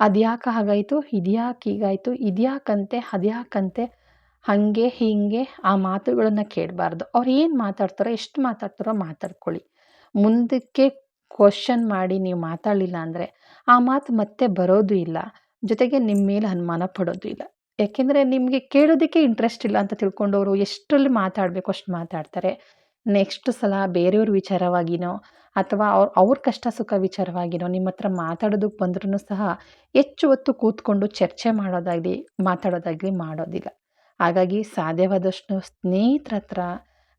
[SPEAKER 1] ಅದ್ಯಾಕೆ ಹಾಗಾಯಿತು? ಇದ್ಯಾಕೆ ಹೀಗಾಯಿತು? ಇದ್ಯಾಕಂತೆ? ಅದ್ಯಾಕಂತೆ? ಹಾಗೆ, ಹೀಗೆ ಆ ಮಾತುಗಳನ್ನು ಕೇಳಬಾರ್ದು. ಅವ್ರು ಏನು ಮಾತಾಡ್ತಾರೋ, ಎಷ್ಟು ಮಾತಾಡ್ತಾರೋ ಮಾತಾಡ್ಕೊಳ್ಳಿ. ಮುಂದಕ್ಕೆ ಕ್ವಶನ್ ಮಾಡಿ ನೀವು ಮಾತಾಡಲಿಲ್ಲ ಅಂದರೆ ಆ ಮಾತು ಮತ್ತೆ ಬರೋದು ಇಲ್ಲ. ಜೊತೆಗೆ ನಿಮ್ಮ ಮೇಲೆ ಅನುಮಾನ ಪಡೋದು ಇಲ್ಲ. ಯಾಕೆಂದರೆ ನಿಮಗೆ ಕೇಳೋದಕ್ಕೆ ಇಂಟ್ರೆಸ್ಟ್ ಇಲ್ಲ ಅಂತ ತಿಳ್ಕೊಂಡವರು ಎಷ್ಟರಲ್ಲಿ ಮಾತಾಡಬೇಕು ಅಷ್ಟು ಮಾತಾಡ್ತಾರೆ. ನೆಕ್ಸ್ಟ್ ಸಲ ಬೇರೆಯವ್ರ ವಿಚಾರವಾಗಿನೋ ಅಥವಾ ಅವ್ರ ಅವ್ರ ಕಷ್ಟ ಸುಖ ವಿಚಾರವಾಗಿನೋ ನಿಮ್ಮ ಹತ್ರ ಮಾತಾಡೋದಕ್ಕೆ ಬಂದ್ರೂ ಸಹ ಹೆಚ್ಚು ಹೊತ್ತು ಕೂತ್ಕೊಂಡು ಚರ್ಚೆ ಮಾಡೋದಾಗಲಿ, ಮಾತಾಡೋದಾಗಲಿ ಮಾಡೋದಿಲ್ಲ. ಹಾಗಾಗಿ ಸಾಧ್ಯವಾದಷ್ಟು ಸ್ನೇಹಿತರ ಹತ್ರ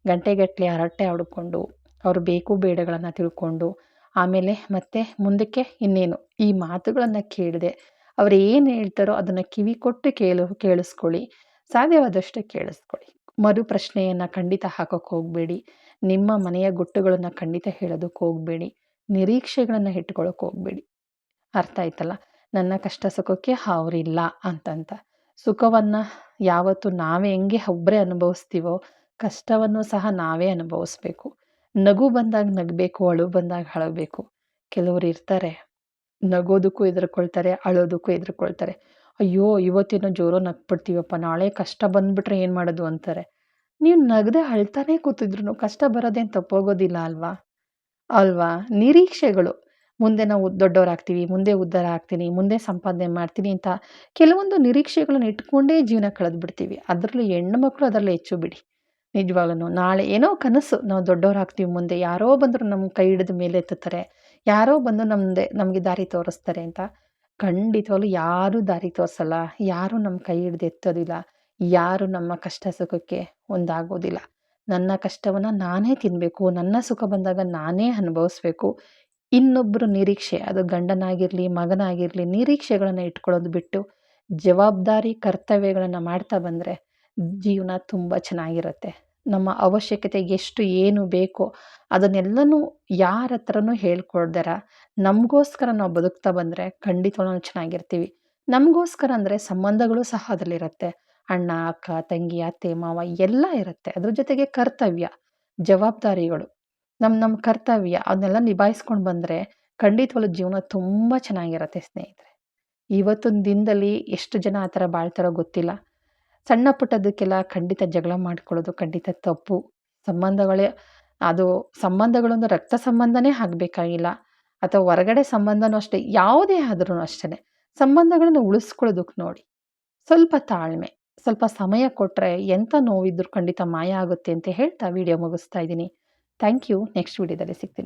[SPEAKER 1] ಗಂಟೆಗಟ್ಟಲೆ ಹರಟೆ ಆಡಿಕೊಂಡು, ಅವ್ರ ಬೇಕು ಬೇಡಗಳನ್ನು ತಿಳ್ಕೊಂಡು, ಆಮೇಲೆ ಮತ್ತೆ ಮುಂದಕ್ಕೆ ಇನ್ನೇನು ಈ ಮಾತುಗಳನ್ನು ಕೇಳದೆ ಅವ್ರು ಏನು ಹೇಳ್ತಾರೋ ಅದನ್ನು ಕಿವಿ ಕೊಟ್ಟು ಕೇಳು, ಕೇಳಿಸ್ಕೊಳ್ಳಿ. ಸಾಧ್ಯವಾದಷ್ಟು ಕೇಳಿಸ್ಕೊಳ್ಳಿ. ಮರು ಪ್ರಶ್ನೆಯನ್ನು ಖಂಡಿತ ಹಾಕೋಕ್ಕೆ ಹೋಗಬೇಡಿ. ನಿಮ್ಮ ಮನೆಯ ಗುಟ್ಟುಗಳನ್ನು ಖಂಡಿತ ಹೇಳೋದಕ್ಕೆ ಹೋಗಬೇಡಿ. ನಿರೀಕ್ಷೆಗಳನ್ನು ಇಟ್ಕೊಳ್ಳೋಕೆ ಹೋಗಬೇಡಿ. ಅರ್ಥ ಆಯ್ತಲ್ಲ? ನನ್ನ ಕಷ್ಟ ಸುಖಕ್ಕೆ ಅವರಿಲ್ಲ ಅಂತಂತ. ಸುಖವನ್ನು ಯಾವತ್ತು ನಾವೇ ಹೆಂಗೆ ಒಬ್ಬರೇ ಅನುಭವಿಸ್ತೀವೋ, ಕಷ್ಟವನ್ನು ಸಹ ನಾವೇ ಅನುಭವಿಸ್ಬೇಕು. ನಗು ಬಂದಾಗ ನಗಬೇಕು, ಅಳು ಬಂದಾಗ ಅಳಬೇಕು. ಕೆಲವರು ಇರ್ತಾರೆ. ನಗೋದಕ್ಕೂ ಹೆದ್ರಿಕೊಳ್ತಾರೆ, ಅಳೋದಕ್ಕೂ ಹೆದ್ರಿಕೊಳ್ತಾರೆ. ಅಯ್ಯೋ, ಇವತ್ತೇನೋ ಜೋರೋ ನಗ್ಬಿಡ್ತೀವಪ್ಪ, ನಾಳೆ ಕಷ್ಟ ಬಂದ್ಬಿಟ್ರೆ ಏನು ಮಾಡೋದು ಅಂತಾರೆ. ನೀವು ನಗದೆ ಅಳ್ತಾನೇ ಕೂತಿದ್ರು ಕಷ್ಟ ಬರೋದೇನು ತಪ್ಪೋಗೋದಿಲ್ಲ ಅಲ್ವಾ? ಅಲ್ವಾ? ನಿರೀಕ್ಷೆಗಳು. ಮುಂದೆ ನಾವು ದೊಡ್ಡವರಾಗ್ತೀವಿ, ಮುಂದೆ ಉದ್ಧಾರ ಆಗ್ತೀನಿ, ಮುಂದೆ ಸಂಪಾದನೆ ಮಾಡ್ತೀನಿ ಅಂತ ಕೆಲವೊಂದು ನಿರೀಕ್ಷೆಗಳನ್ನ ಇಟ್ಕೊಂಡೇ ಜೀವನ ಕಳೆದ್ಬಿಡ್ತೀವಿ. ಅದರಲ್ಲೂ ಹೆಣ್ಣು ಮಕ್ಕಳು ಅದರಲ್ಲಿ ಹೆಚ್ಚು ಬಿಡಿ. ನಿಜವಾಗ್ಲೂ ನಾಳೆ ಏನೋ ಕನಸು ನಾವು ದೊಡ್ಡವರಾಗ್ತೀವಿ ಮುಂದೆ. ಯಾರೋ ಬಂದರೂ ನಮ್ಮ ಕೈ ಹಿಡಿದ ಮೇಲೆ ಎತ್ತುತ್ತಾರೆ. ಯಾರೋ ಬಂದು ನಮ್ಮದೆ ನಮಗೆ ದಾರಿ ತೋರಿಸ್ತಾರೆ ಅಂತ. ಖಂಡಿತವಾಗ್ಲೂ ಯಾರೂ ದಾರಿ ತೋರಿಸಲ್ಲ. ಯಾರೂ ನಮ್ಮ ಕೈ ಹಿಡ್ದು ಎತ್ತೋದಿಲ್ಲ. ಯಾರು ನಮ್ಮ ಕಷ್ಟ ಸುಖಕ್ಕೆ ಒಂದಾಗೋದಿಲ್ಲ. ನನ್ನ ಕಷ್ಟವನ್ನು ನಾನೇ ತಿನ್ನಬೇಕು ನನ್ನ ಸುಖ ಬಂದಾಗ ನಾನೇ ಅನುಭವಿಸ್ಬೇಕು. ಇನ್ನೊಬ್ಬರು ನಿರೀಕ್ಷೆ, ಅದು ಗಂಡನಾಗಿರಲಿ, ಮಗನಾಗಿರಲಿ, ನಿರೀಕ್ಷೆಗಳನ್ನು ಇಟ್ಕೊಳ್ಳೋದು ಬಿಟ್ಟು ಜವಾಬ್ದಾರಿ, ಕರ್ತವ್ಯಗಳನ್ನು ಮಾಡ್ತಾ ಬಂದರೆ ಜೀವನ ತುಂಬ ಚೆನ್ನಾಗಿರುತ್ತೆ. ನಮ್ಮ ಅವಶ್ಯಕತೆ ಎಷ್ಟು ಏನು ಬೇಕೋ ಅದನ್ನೆಲ್ಲನೂ ಯಾರ ಹತ್ರನೂ ಹೇಳ್ಕೊಳ್ದಾರ ನಮಗೋಸ್ಕರ ನಾವು ಬದುಕ್ತಾ ಬಂದರೆ ಖಂಡಿತವಾಗ್ಲೂ ನಾವು ಚೆನ್ನಾಗಿರ್ತೀವಿ. ನಮಗೋಸ್ಕರ ಅಂದರೆ ಸಂಬಂಧಗಳು ಸಹ ಅದರಲ್ಲಿರುತ್ತೆ. ಅಣ್ಣ, ಅಕ್ಕ, ತಂಗಿ, ಅತ್ತೆ, ಮಾವ ಎಲ್ಲ ಇರುತ್ತೆ. ಅದ್ರ ಜೊತೆಗೆ ಕರ್ತವ್ಯ, ಜವಾಬ್ದಾರಿಗಳು. ನಮ್ಮ ನಮ್ಮ ಕರ್ತವ್ಯ ಅದನ್ನೆಲ್ಲ ನಿಭಾಯಿಸ್ಕೊಂಡು ಬಂದರೆ ಖಂಡಿತವಾಗ್ಲೂ ಜೀವನ ತುಂಬ ಚೆನ್ನಾಗಿರುತ್ತೆ ಸ್ನೇಹಿತರೆ. ಇವತ್ತೊಂದು ದಿನದಲ್ಲಿ ಎಷ್ಟು ಜನ ಆ ಥರ ಬಾಳ್ತಾರೋ ಗೊತ್ತಿಲ್ಲ. ಸಣ್ಣ ಪುಟ್ಟದಕ್ಕೆಲ್ಲ ಖಂಡಿತ ಜಗಳ ಮಾಡ್ಕೊಳ್ಳೋದು ಖಂಡಿತ ತಪ್ಪು. ಸಂಬಂಧಗಳೇ, ಅದು ಸಂಬಂಧಗಳೊಂದು ರಕ್ತ ಸಂಬಂಧನೇ ಆಗಬೇಕಾಗಿಲ್ಲ. ಅಥವಾ ಹೊರಗಡೆ ಸಂಬಂಧನೂ ಅಷ್ಟೇ, ಯಾವುದೇ ಆದ್ರೂ ಅಷ್ಟೇ ಸಂಬಂಧಗಳನ್ನು ಉಳಿಸ್ಕೊಳ್ಳೋದಕ್ಕೆ ನೋಡಿ. ಸ್ವಲ್ಪ ತಾಳ್ಮೆ, ಸ್ವಲ್ಪ ಸಮಯ ಕೊಟ್ಟರೆ ಎಂಥ ನೋವಿದ್ರೂ ಖಂಡಿತ ಮಾಯ ಆಗುತ್ತೆ ಅಂತ ಹೇಳ್ತಾ ವಿಡಿಯೋ ಮುಗಿಸ್ತಾ ಇದ್ದೀನಿ. ಥ್ಯಾಂಕ್ ಯು ನೆಕ್ಸ್ಟ್ ವಿಡಿಯೋದಲ್ಲಿ ಸಿಗ್ತೀನಿ.